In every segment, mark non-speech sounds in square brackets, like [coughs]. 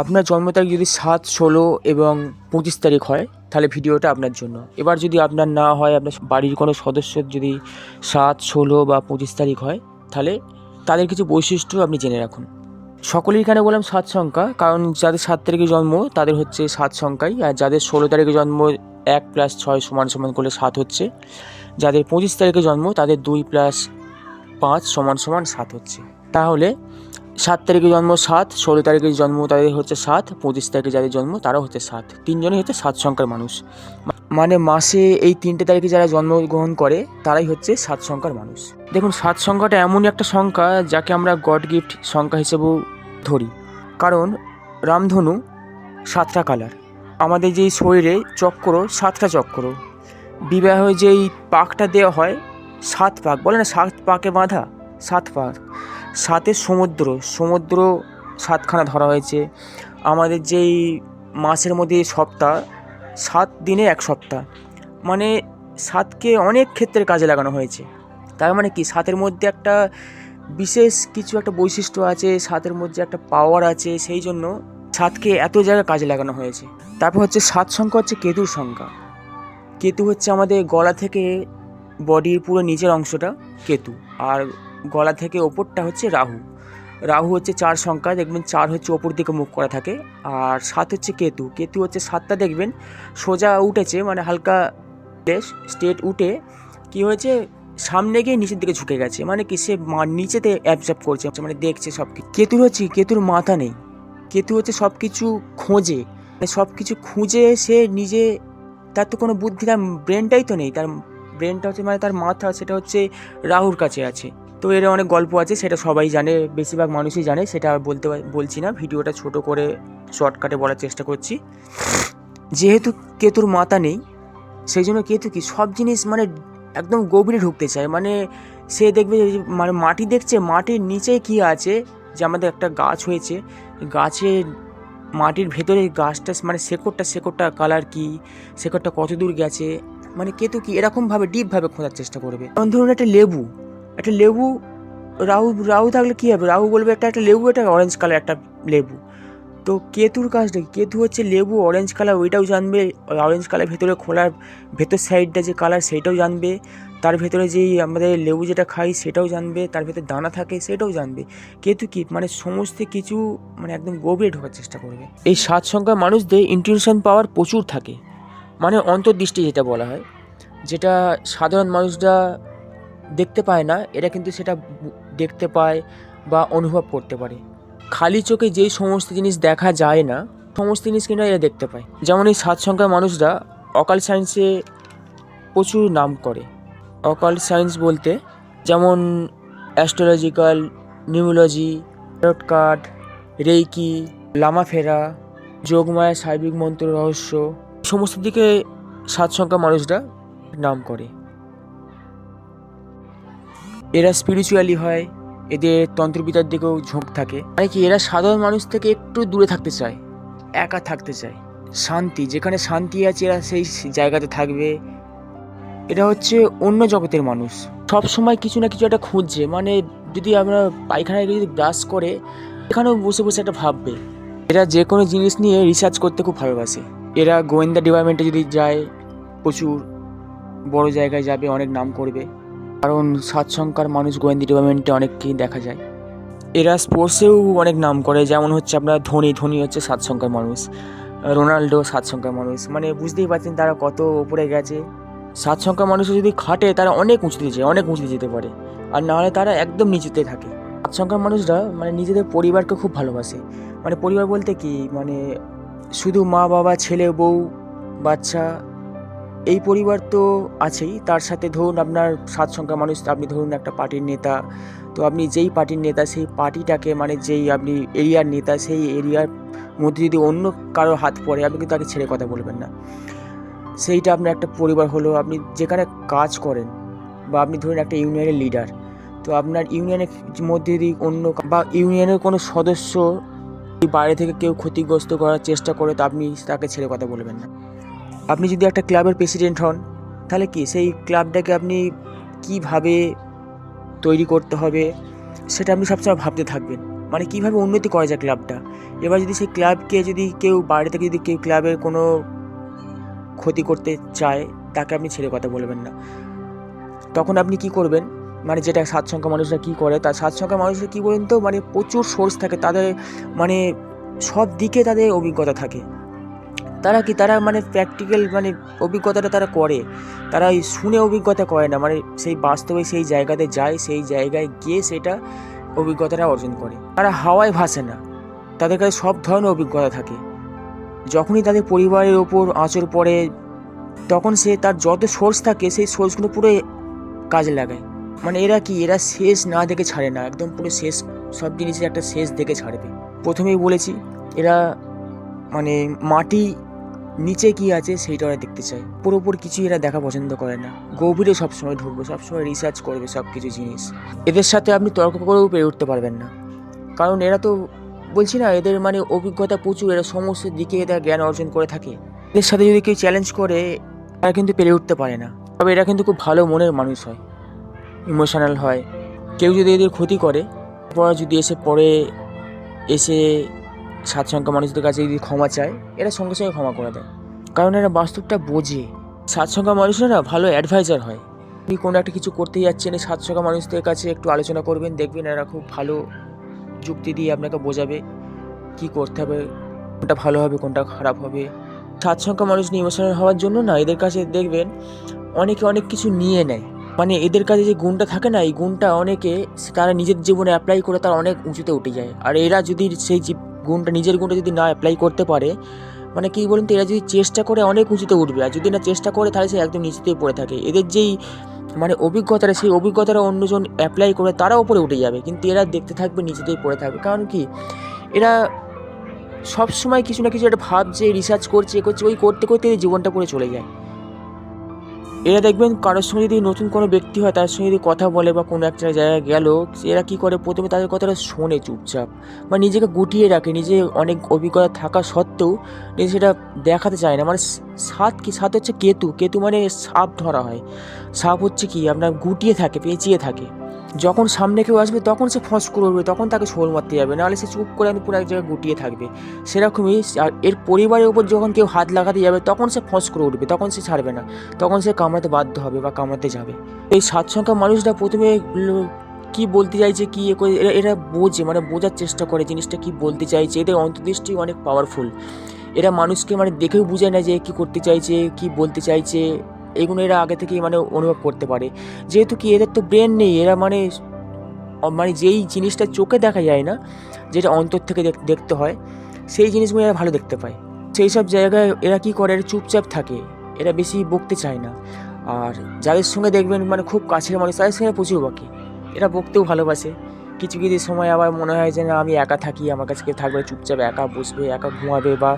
আপনার জন্ম তারিখ যদি সাত, ষোলো এবং পঁচিশ তারিখ হয়, তাহলে ভিডিওটা আপনার জন্য। এবার যদি আপনার না হয়, আপনার বাড়ির কোনো সদস্যের যদি সাত, ষোলো বা পঁচিশ তারিখ হয়, তাহলে তাদের কিছু বৈশিষ্ট্য আপনি জেনে রাখুন। সকলেই এখানে বললাম সাত সংখ্যা, কারণ যাদের সাত তারিখে জন্ম, তাদের হচ্ছে সাত সংখ্যাই, আর যাদের ষোলো তারিখে জন্ম, এক প্লাস ছয় সমান সমান করলে সাত হচ্ছে। যাদের পঁচিশ তারিখে জন্ম, তাদের দুই প্লাস পাঁচ সমান সমান সাত হচ্ছে। তাহলে সাত তারিখে জন্ম সাত, ষোলো তারিখে জন্ম তাদের হচ্ছে সাত, পঁচিশ তারিখে যাদের জন্ম তারাও হচ্ছে সাত। তিনজনই হচ্ছে সাত সংখ্যার মানুষ। মানে মাসে এই তিনটে তারিখে যারা জন্মগ্রহণ করে, তারাই হচ্ছে সাত সংখ্যার মানুষ। দেখুন, সাত সংখ্যাটা এমনই একটা সংখ্যা যাকে আমরা গড গিফট সংখ্যা হিসেবেও ধরি। কারণ রামধনু সাতটা কালার। আমাদের যেই শরীরে চক্র, সাতটা চক্র। বিবাহ যেই পাকটা দেওয়া হয়, সাত পাক। বলে না, সাত পাকে বাঁধা, সাত পাক। সাতের সমুদ্র সমুদ্র সাতখানা ধরা হয়েছে। আমাদের যেই মাসের মধ্যে সপ্তাহ, সাত দিনে এক সপ্তাহ। মানে সাতকে অনেক ক্ষেত্রে কাজে লাগানো হয়েছে। তার মানে কি? সাতের মধ্যে একটা বিশেষ কিছু একটা বৈশিষ্ট্য আছে, সাতের মধ্যে একটা পাওয়ার আছে, সেই জন্য সাতকে এত জায়গায় কাজে লাগানো হয়েছে। তারপর হচ্ছে সাত সংখ্যা হচ্ছে কেতুর সংখ্যা। কেতু হচ্ছে আমাদের গলা থেকে বডির পুরো নিচের অংশটা কেতু। আর গলা থেকে ওপরটা হচ্ছে রাহু। রাহু হচ্ছে চার সংখ্যা, দেখবেন চার হচ্ছে ওপর দিকে মুখ করা থাকে, আর সাত হচ্ছে কেতু। কেতু হচ্ছে সাতটা, দেখবেন সোজা উঠেছে মানে হালকা স্টেট উঠে কি হয়েছে, সামনে গিয়ে নিচের দিকে ঝুঁকে গেছে মানে কি সে মা- নিচেতে অ্যাবজর্ব করছে মানে দেখছে সব কিছু কেতুর হচ্ছে কেতুর মাথা নেই। কেতু হচ্ছে সব কিছু খোঁজে মানে সব কিছু খুঁজে সে নিজে, তার তো কোনো বুদ্ধি, তার ব্রেনটাই তো নেই, তার ব্রেনটা হচ্ছে মানে তার মাথা, সেটা হচ্ছে রাহুর কাছে আছে। তো এর অনেক গল্প আছে, সেটা সবাই জানে, বেশিরভাগ মানুষই জানে, সেটা বলতে বলছি না। ভিডিওটা ছোট করে শর্টকাটে বলার চেষ্টা করছি। যেহেতু কেতুর মাথা নেই, সেই জন্য কেতু কি সব জিনিস মানে একদম গভীরে ঢুকতে চায়। মানে সে দেখবে মানে মাটি দেখছে, মাটির নিচে কি আছে, যে আমাদের একটা গাছ হয়েছে, গাছে মাটির ভেতরে গাছটা মানে শেকড়টা শেকড়টা কালার কি, শেকড়টা কত দূর গেছে মানে কেতু কি এরকমভাবে ডিপভাবে খোঁজার চেষ্টা করবে। যেমন ধরুন একটা লেবু একটা লেবু, রাহু রাহু থাকলে কী হবে? রাহু বলবে একটা একটা লেবু, একটা অরেঞ্জ কালার একটা লেবু। তো কেতুর কাজটা কি? কেতু হচ্ছে লেবু অরেঞ্জ কালার ওইটাও জানবে। অরেঞ্জ কালার ভেতরে খোলার ভেতর সাইডটা যে কালার সেটাও জানবে। তার ভেতরে যেই আমাদের লেবু যেটা খাই, সেটাও জানবে। তার ভেতরে দানা থাকে, সেটাও জানবে। কেতু কি? মানে সমস্ত কিছু মানে একদম গভীরে ঢোকার চেষ্টা করবে। এই সাত সংখ্যার মানুষদের ইন্টিউশন পাওয়ার প্রচুর থাকে। মানে অন্তর্দৃষ্টি যেটা বলা হয়, যেটা সাধারণ মানুষরা দেখতে পায় না, এরা কিন্তু সেটা দেখতে পায় বা অনুভব করতে পারে। খালি চোখে যেই সমস্ত জিনিস দেখা যায় না, সমস্ত জিনিস কিন্তু এরা দেখতে পায়। যেমন এই সাত সংখ্যার মানুষরা অকাল সায়েন্সে প্রচুর নাম করে। অকাল সায়েন্স বলতে যেমন অ্যাস্ট্রোলজিক্যাল নিউমোলজি কার্ড, রেইকি, লামাফেরা, যোগমায়া, সার্বিক মন্ত্র রহস্য সমস্ত দিকে সাত সংখ্যা মানুষরা নাম করে। এরা স্পিরিচুয়ালি হয়, এদের তন্ত্রবিদ্যার দিকেও ঝোঁক থাকে। মানে কি, এরা সাধারণ মানুষ থেকে একটু দূরে থাকতে চায়, একা থাকতে চায়। শান্তি, যেখানে শান্তি আছে এরা সেই জায়গাতে থাকবে। এটা হচ্ছে অন্য জগতের মানুষ। সব সময় কিছু না কিছু একটা খুঁজছে। মানে যদি আমরা পায়খানায় যদি ব্রাশ করে, এখানেও বসে বসে একটা ভাববে। এরা যে কোনো জিনিস নিয়ে রিসার্চ করতে খুব ভালোবাসে। এরা গোয়েন্দা ডিপার্টমেন্টে যদি যায়, প্রচুর বড় জায়গায় যাবে, অনেক নাম করবে। কারণ সাত সংখ্যার মানুষ গোয়েন্দা ডিপার্টমেন্টে অনেককেই দেখা যায়। এরা স্পোর্টসেও অনেক নাম করে, যেমন হচ্ছে আপনার ধোনি ধোনি হচ্ছে সাত সংখ্যার মানুষ, রোনাল্ডো সাত সংখ্যার মানুষ মানে বুঝতেই পারছেন তারা কত উপরে গেছে। সাত সংখ্যার মানুষ যদি খাটে, তারা অনেক উঁচুতে যায়, অনেক উঁচুতে যেতে পারে, আর নাহলে তারা একদম নিচুতে থাকে। সাত সংখ্যার মানুষরা মানে নিজেদের পরিবারকে খুব ভালোবাসে। মানে পরিবার বলতে কি মানে শুধু মা বাবা ছেলে, বউ, বাচ্চা এই পরিবার তো আছেই, তার সাথে ধরুন আপনার সাত সংখ্যার মানুষ, আপনি ধরুন একটা পার্টির নেতা, তো আপনি যেই পার্টির নেতা, সেই পার্টিটাকে মানে যেই আপনি এরিয়ার নেতা, সেই এরিয়ার মধ্যে যদি অন্য কারও হাত পড়ে, আপনি কিন্তু তাকে ছেড়ে কথা বলবেন না। সেইটা আপনার একটা পরিবার হলো, আপনি যেখানে কাজ করেন বা আপনি ধরুন একটা ইউনিয়নের লিডার, তো আপনার ইউনিয়নের মধ্যে যদি অন্য বা ইউনিয়নের কোনো সদস্য বাইরে থেকে কেউ ক্ষতিগ্রস্ত করার চেষ্টা করে, তো আপনি তাকে ছেড়ে কথা বলবেন না। আপনি যদি একটা ক্লাবের প্রেসিডেন্ট হন, তাহলে কি সেই ক্লাবটাকে আপনি কীভাবে তৈরি করতে হবে, সেটা আপনি সবসময় ভাবতে থাকবেন। মানে কীভাবে উন্নতি করা যায় ক্লাবটা? এবার যদি সেই ক্লাবকে যদি কেউ বাইরে থেকে যদি কেউ ক্লাবের কোনো ক্ষতি করতে চায়, তাকে আপনি ছেড়ে কথা বলবেন না। তখন আপনি কি করবেন? মানে যেটা সাত সংখ্যা মানুষরা কী করে তার সাত সংখ্যা মানুষরা কী বলেন তো? মানে প্রচুর সোর্স থাকে, তাদের মানে সব দিকে তাদের অভিজ্ঞতা থাকে। তারা কি, তারা মানে প্র্যাকটিক্যাল মানে অভিজ্ঞতাটা তারা করে। তারা ওই শুনে অভিজ্ঞতা করে না মানে সেই বাস্তবে সেই জায়গাতে যায়, সেই জায়গায় গিয়ে সেটা অভিজ্ঞতাটা অর্জন করে। তারা হাওয়ায় ভাসে না, তাদের কাছে সব ধরনের অভিজ্ঞতা থাকে। যখনই তাদের পরিবারের ওপর আঁচড় পড়ে, তখন সে তার যত সোর্স থাকে, সেই সোর্সগুলো পুরো কাজে লাগায়। মানে এরা কি, এরা শেষ না দেখে ছাড়ে না, একদম পুরো শেষ, সব জিনিসের একটা শেষ দেখে ছাড়বে। প্রথমেই বলেছি, এরা মানে মাটি নিচে কি আছে সেইটা ওরা দেখতে চায়। পুরোপুরি কিছুই এরা দেখা পছন্দ করে না। গভীরে সবসময় ঢুকবে, সবসময় রিসার্চ করবে সব কিছু জিনিস। এদের সাথে আপনি তর্ক করেও পেরে উঠতে পারবেন না। কারণ এরা তো, বলছি না, এদের মানে অভিজ্ঞতা প্রচুর, এরা সমস্ত দিকে এরা জ্ঞান অর্জন করে থাকে। এদের সাথে যদি কেউ চ্যালেঞ্জ করে, তারা কিন্তু পেরে উঠতে পারে না। তবে এরা কিন্তু খুব ভালো মনের মানুষ হয় ইমোশনাল হয়। কেউ যদি এদের ক্ষতি করে পর যদি এসে পরে এসে সাত সংখ্যা মানুষদের কাছে যদি ক্ষমা চায়, এরা সঙ্গে সঙ্গে ক্ষমা করে দেয়। কারণ এরা বাস্তবটা বোঝে। সাত সংখ্যা মানুষরা ভালো অ্যাডভাইজার হয়। আপনি কোনো একটা কিছু করতে যাচ্ছেন, এই সাত সংখ্যা মানুষদের কাছে একটু আলোচনা করবেন, দেখবেন এরা খুব ভালো যুক্তি দিয়ে আপনাকে বোঝাবে কি করতে হবে, কোনটা ভালো হবে, কোনটা খারাপ হবে। সাত সংখ্যা মানুষ নিয়ে হওয়ার জন্য না, এদের কাছে দেখবেন অনেকে অনেক কিছু নিয়ে নেয়। মানে এদের কাছে যে গুণটা থাকে না, এই গুণটা অনেকে তারা নিজের জীবনে অ্যাপ্লাই করে তারা অনেক উঁচুতে উঠে যায়। আর এরা যদি সেই গুণটা, নিজের গুণটা যদি না অ্যাপ্লাই করতে পারে মানে কি বলুন তো, এরা যদি চেষ্টা করে অনেক উঁচুতে উঠবে, আর যদি না চেষ্টা করে, তাহলে সে একদম নিচেতেই পড়ে থাকে। এদের যেই মানে অভিজ্ঞতাটা, সেই অভিজ্ঞতাটা অন্যজন অ্যাপ্লাই করে তারা ওপরে উঠে যাবে। কিন্তু এরা দেখতে থাকবে, নিচেতেই পড়ে থাকবে। কারণ কি, এরা সব সময় কিছু না কিছু একটা ভাবছে রিসার্চ করছে, এ করছে, ওই করতে করতে জীবনটা পড়ে চলে যায়। এরা দেখবেন কারোর সঙ্গে যদি নতুন কোনো ব্যক্তি হয়, তার সঙ্গে যদি কথা বলে বা কোনো একটা জায়গায় গেল, এরা কী করে? প্রথমে তাদের কথাটা শোনে চুপচাপ। বা নিজেকে গুটিয়ে রাখে, নিজে অনেক অভিজ্ঞতা থাকা সত্ত্বেও নিজে সেটা দেখাতে চায় না। মানে সাত কি? সাত হচ্ছে কেতু। কেতু মানে সাপ ধরা হয়। সাপ হচ্ছে কি? আপনার গুটিয়ে থাকে, পেঁচিয়ে থাকে। যখন সামনে কেউ আসবে, তখন সে ফস করে উঠবে, তখন তাকে শোল মারতে যাবে। নাহলে সে চুপ করে পুরো এক জায়গায় গুটিয়ে থাকবে। সেরকমই আর এর পরিবারের উপর যখন কেউ হাত লাগাতে যাবে, তখন সে ফস করে উঠবে, তখন সে ছাড়বে না। তখন সে কামড়াতে বাধ্য হবে বা কামড়াতে যাবে। এই সাত সংখ্যা মানুষরা প্রথমে কি বলতে চাইছে, কি এরা বোঝে মানে বোঝার চেষ্টা করে জিনিসটা কি বলতে চাইছে। এদের অন্তর্দৃষ্টি অনেক পাওয়ারফুল এরা মানুষকে মানে দেখেও বুঝে না যে কি করতে চাইছে, কি বলতে চাইছে। এগুলো এরা আগে থেকেই মানে অনুভব করতে পারে। যেহেতু কি এদের তো ব্রেন নেই, এরা মানে মানে যেই জিনিসটা চোখে দেখা যায় না, যেটা অন্তর থেকে দেখ- দেখতে হয়, সেই জিনিসগুলো এরা ভালো দেখতে পায়। সেই সব জায়গায় এরা কি করে, এরা চুপচাপ থাকে, এরা বেশি বকতে চায় না। আর যাদের সঙ্গে দেখবেন মানে খুব কাছের মানুষ, তাদের সঙ্গে প্রচুর বকে। এরা বকতেও ভালোবাসে। কিছু কিছু সময় আবার মনে হয় যে না, আমি একা থাকি, আমার কাছে কেউ থাকবে চুপচাপ একা বসবে, একা ঘুমাবে বা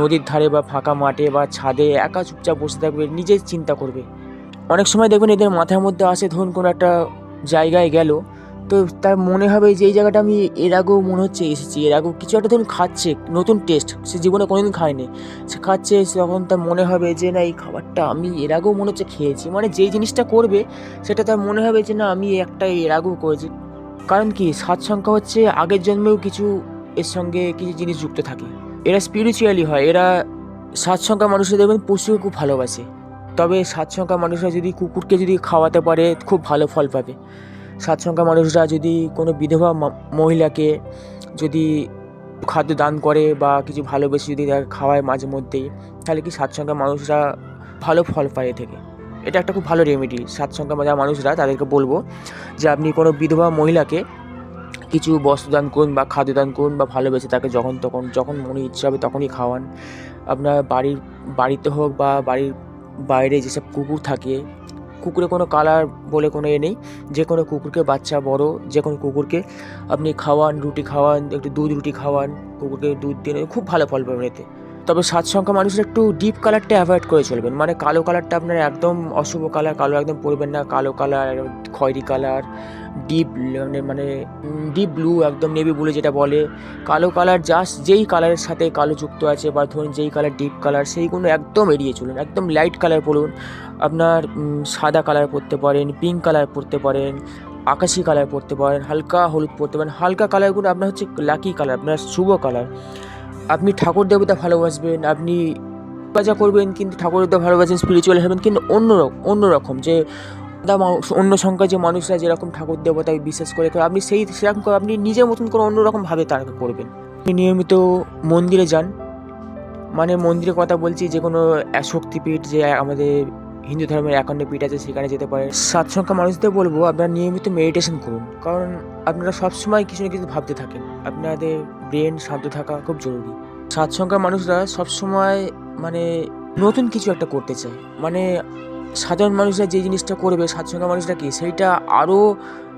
নদীর ধারে বা ফাঁকা মাঠে বা ছাদে একা চুপচাপ বসে থাকবে নিজের চিন্তা করবে। অনেক সময় দেখবেন এদের মাথার মধ্যে আসে, ধরুন কোনো একটা জায়গায় গেল, তো তার মনে হবে যে এই জায়গাটা আমি এর আগেও মনে হচ্ছে এসেছি, এর আগেও কিছু একটা ধরুন খাচ্ছে, নতুন টেস্ট সে জীবনে কোনোদিন খায়নি। সে খাচ্ছে তখন তার মনে হবে যে না, এই খাবারটা আমি এর আগেও মনে হচ্ছে খেয়েছি মানে যেই জিনিসটা করবে, সেটা তার মনে হবে যে না, আমি একটা এর আগেও করেছি। কারণ কি, সাত সংখ্যা হচ্ছে আগের জন্মেও কিছু এর সঙ্গে কিছু জিনিস যুক্ত থাকে। এরা স্পিরিচুয়ালি হয়, এরা সাত সংখ্যা মানুষরা দেখবেন পশুকে খুব ভালোবাসে। তবে সাত সংখ্যা মানুষরা যদি কুকুরকে যদি খাওয়াতে পারে, খুব ভালো ফল পাবে। সাত সংখ্যা মানুষরা যদি কোনো বিধবা মহিলাকে যদি খাদ্য দান করে বা কিছু ভালোবেসে যদি খাওয়ায় মাঝে মধ্যেই, তাহলে কি সাত সংখ্যা মানুষরা ভালো ফল পায় এ থেকে। এটা একটা খুব ভালো রেমেডি সাত সংখ্যা যারা মানুষরা তাদেরকে বলব যে আপনি কোনো বিধবা মহিলাকে কিছু বস্ত্র দান করুন বা খাদ্য দান করুন বা ভালোবেসে তাকে যখন তখন, যখন মনে ইচ্ছা হবে তখনই খাওয়ান। আপনার বাড়ির, বাড়িতে হোক বা বাড়ির বাইরে যেসব কুকুর থাকে, কুকুরে কোনো কালার বলে কোনো এ নেই। যে কোনো কুকুরকে, বাচ্চা, বড়, যে কোনো কুকুরকে আপনি খাওয়ান, রুটি খাওয়ান, একটু দুধ, রুটি খাওয়ান, কুকুরকে দুধ দিয়ে খুব ভালো ফল পাবেন এতে। তবে সাত সংখ্যা মানুষের একটু ডিপ কালারটা অ্যাভয়েড করে চলবেন। মানে কালো কালারটা আপনার একদম অশুভ কালার কালো একদম পরবেন না। কালো কালার খয়েরি কালার ডিপ মানে মানে ডিপ ব্লু একদম নেভি ব্লু যেটা বলে। কালো কালার জাস্ট যেই কালারের সাথে কালো যুক্ত আছে বা ধরুন যেই কালার ডিপ কালার সেইগুলো একদম এড়িয়ে চলুন। একদম লাইট কালার পরুন। আপনার সাদা কালার পরতে পারেন পিঙ্ক কালার পরতে পারেন, আকাশি কালার পরতে পারেন, হালকা হলুদ পরতে পারেন। হালকা কালারগুলো আপনার হচ্ছে লাকি কালার আপনার শুভ কালার আপনি ঠাকুর দেবতা ভালোবাসবেন, আপনি পূজা করবেন, কিন্তু ঠাকুর দেবতা ভালোবাসেন স্পিরিচুয়াল হবেন, কিন্তু অন্য রকম অন্য রকম যে অন্য সংখ্যার যে মানুষরা যেরকম ঠাকুর দেবতায় বিশ্বাস করে আপনি সেই, সেরকম করে আপনি নিজের মতন করে অন্যরকম ভাবে তাকে করবেন। আপনি নিয়মিত মন্দিরে যান। মানে মন্দিরের কথা বলছি যে কোনো শক্তিপীঠ যে আমাদের হিন্দু ধর্মের একান্ন পীঠ আছে, সেখানে যেতে পারে। সাত সংখ্যা মানুষদের বলব, আপনারা নিয়মিত মেডিটেশন করুন। কারণ আপনারা সবসময় কিছু না কিছু ভাবতে থাকেন। আপনাদের ব্রেন শান্ত থাকা খুব জরুরি। সাত সংখ্যার মানুষরা সবসময় মানে নতুন কিছু একটা করতে চায়। মানে সাধারণ মানুষরা যে জিনিসটা করবে সাত সংখ্যা মানুষরা কি, সেইটা আরও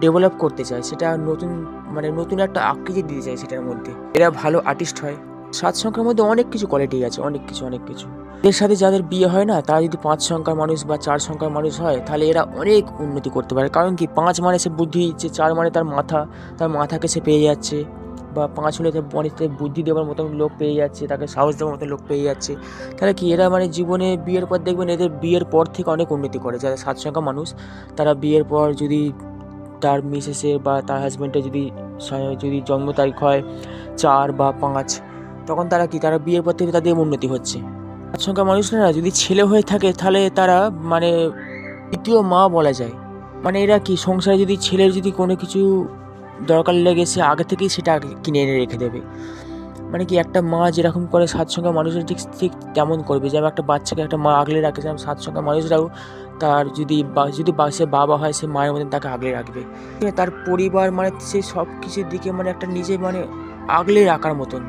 ডেভেলপ করতে চায়। সেটা নতুন মানে নতুন একটা আকৃতি দিতে চায় সেটার মধ্যে। এরা ভালো আর্টিস্ট হয়। সাত সংখ্যার মধ্যে অনেক কিছু কোয়ালিটি আছে, অনেক কিছু অনেক কিছু। এর সাথে যাদের বিয়ে হয় না, তারা যদি পাঁচ সংখ্যার মানুষ বা চার সংখ্যার মানুষ হয়, তাহলে এরা অনেক উন্নতি করতে পারে। কারণ কি, পাঁচ মানে সে বুদ্ধি দিচ্ছে চার মানে তার মাথা, তার মাথাকে সে পেয়ে যাচ্ছে। বা পাঁচ হলে তার অনেকটা বুদ্ধি দেওয়ার মতন লোক পেয়ে যাচ্ছে, তাকে সাহস দেওয়ার মতন লোক পেয়ে যাচ্ছে। তাহলে কি, এরা মানে জীবনে বিয়ের পর দেখবেন এদের বিয়ের পর থেকে অনেক উন্নতি করে। যারা সাত সংখ্যা মানুষ, তারা বিয়ের পর যদি তার মিসেসের বা তার হাজব্যান্ডের যদি যদি জন্ম তারিখ হয় চার বা পাঁচ তখন তারা কি, তারা বিয়ের পর থেকে তাদের উন্নতি হচ্ছে। সংখ্যা মানুষরা না যদি ছেলে হয়ে থাকে, তাহলে তারা মানে দ্বিতীয় মা বলা যায়। মানে এরা কি, সংসারে যদি ছেলের যদি কোনো কিছু দরকার লেগে সে আগে থেকেই সেটা কিনে এনে রেখে দেবে। মানে কি, একটা মা যেরকম করে সাত সংখ্যা মানুষের ঠিক ঠিক তেমন করবে। যেমন একটা বাচ্চাকে একটা মা আগলে রাখে, যেমন সাত সংখ্যা মানুষরাও তার যদি যদি সে বাবা হয়, সে মায়ের মতন তাকে আগলে রাখবে? তার পরিবার মানে সে সব কিছুর দিকে মানে একটা নিজে মানে আগলে রাখার মতন।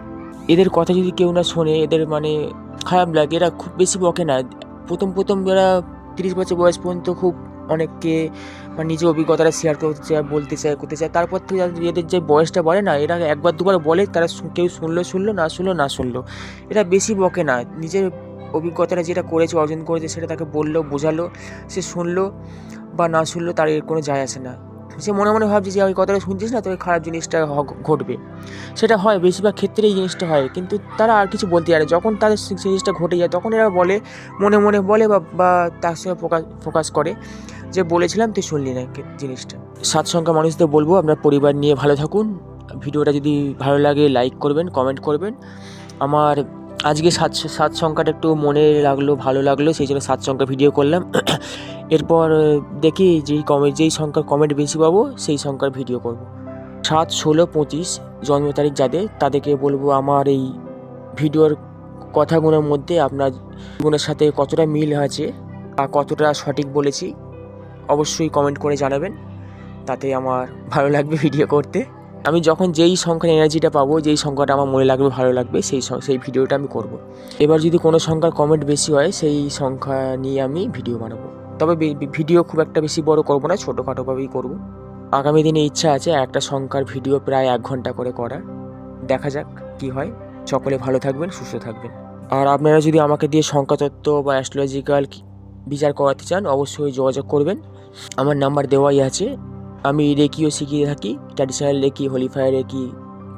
এদের কথা যদি কেউ না শোনে, এদের মানে খারাপ লাগে। এরা খুব বেশি বকে না। প্রথম প্রথম এরা তিরিশ বছর বয়স পর্যন্ত খুব অনেককে মানে নিজের অভিজ্ঞতাটা শেয়ার করতে চায়, বলতে চায়, করতে চায়, তারপর থেকে এদের যে বয়সটা বলে না, এরা একবার দুবার বলে, তারা কেউ শুনলো শুনলো, না শুনলো না শুনলো। এরা বেশি বকে না। নিজের অভিজ্ঞতাটা যেটা করেছে, অর্জন করেছে, সেটা তাকে বলল, বোঝালো, সে শুনলো বা না শুনলো, তার এর কোনো যায় আসে না। সে মনে মনে ভাবছে যে ওই কথাটা শুনছিস না? তো ওই খারাপ জিনিসটা ঘটবে। সেটা হয়, বেশিরভাগ ক্ষেত্রে এই জিনিসটা হয়। কিন্তু তারা আর কিছু বলতে পারে যখন তাদের জিনিসটা ঘটে যায়, তখন এরা বলে, মনে মনে বলে বা বা তার সঙ্গে ফোকাস ফোকাস করে যে, বলেছিলাম, তুই শুনলি না জিনিসটা। সাত সংখ্যা মানুষদের বলব আপনার পরিবার নিয়ে ভালো থাকুন। ভিডিওটা যদি ভালো লাগে লাইক করবেন কমেন্ট করবেন। আমার আজকে সাত সাত সংখ্যাটা একটু মনে লাগল, ভালো লাগল, সেই জন্য সাত সংখ্যা ভিডিও করলাম। [coughs] এরপর দেখি যেই কমে, যেই সংখ্যার কমেন্ট বেশি পাবো, সেই সংখ্যার ভিডিও করব। সাত, ষোলো, পঁচিশ, জন্ম তারিখ যাদের, তাদেরকে বলব আমার এই ভিডিওর কথাগুলোর মধ্যে আপনার জীবনের সাথে কতটা মিল আছে বা কতটা সঠিক বলেছি, অবশ্যই কমেন্ট করে জানাবেন। তাতে আমার ভালো লাগবে ভিডিও করতে। আমি যখন যেই সংখ্যার এনার্জিটা পাবো, যেই সংখ্যাটা আমার মনে লাগবে, ভালো লাগবে, সেই সেই ভিডিওটা আমি করব। এবার যদি কোনো সংখ্যার কমেন্ট বেশি হয়, সেই সংখ্যা নিয়ে আমি ভিডিও বানাবো। তবে ভিডিও খুব একটা বেশি বড় করব না, ছোটোখাটোভাবেই করব। আগামী দিনে ইচ্ছা আছে একটা সংখ্যার ভিডিও প্রায় এক ঘণ্টা করে করার। দেখা যাক কি হয়। সকলে ভালো থাকবেন, সুস্থ থাকবেন। আর আপনারা যদি আমাকে দিয়ে সংখ্যাতত্ত্ব বা অ্যাস্ট্রোলজিক্যাল বিচার করাতে চান, অবশ্যই যোগাযোগ করবেন। আমার নাম্বার দেওয়াই আছে। আমি রেকিও শিখিয়ে থাকি traditional reiki holy fire reiki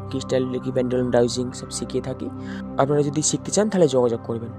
crystal reiki pendulum dowsing সব শিখিয়ে থাকি। আপনারা যদি শিখতে চান তাহলে যোগাযোগ করবেন।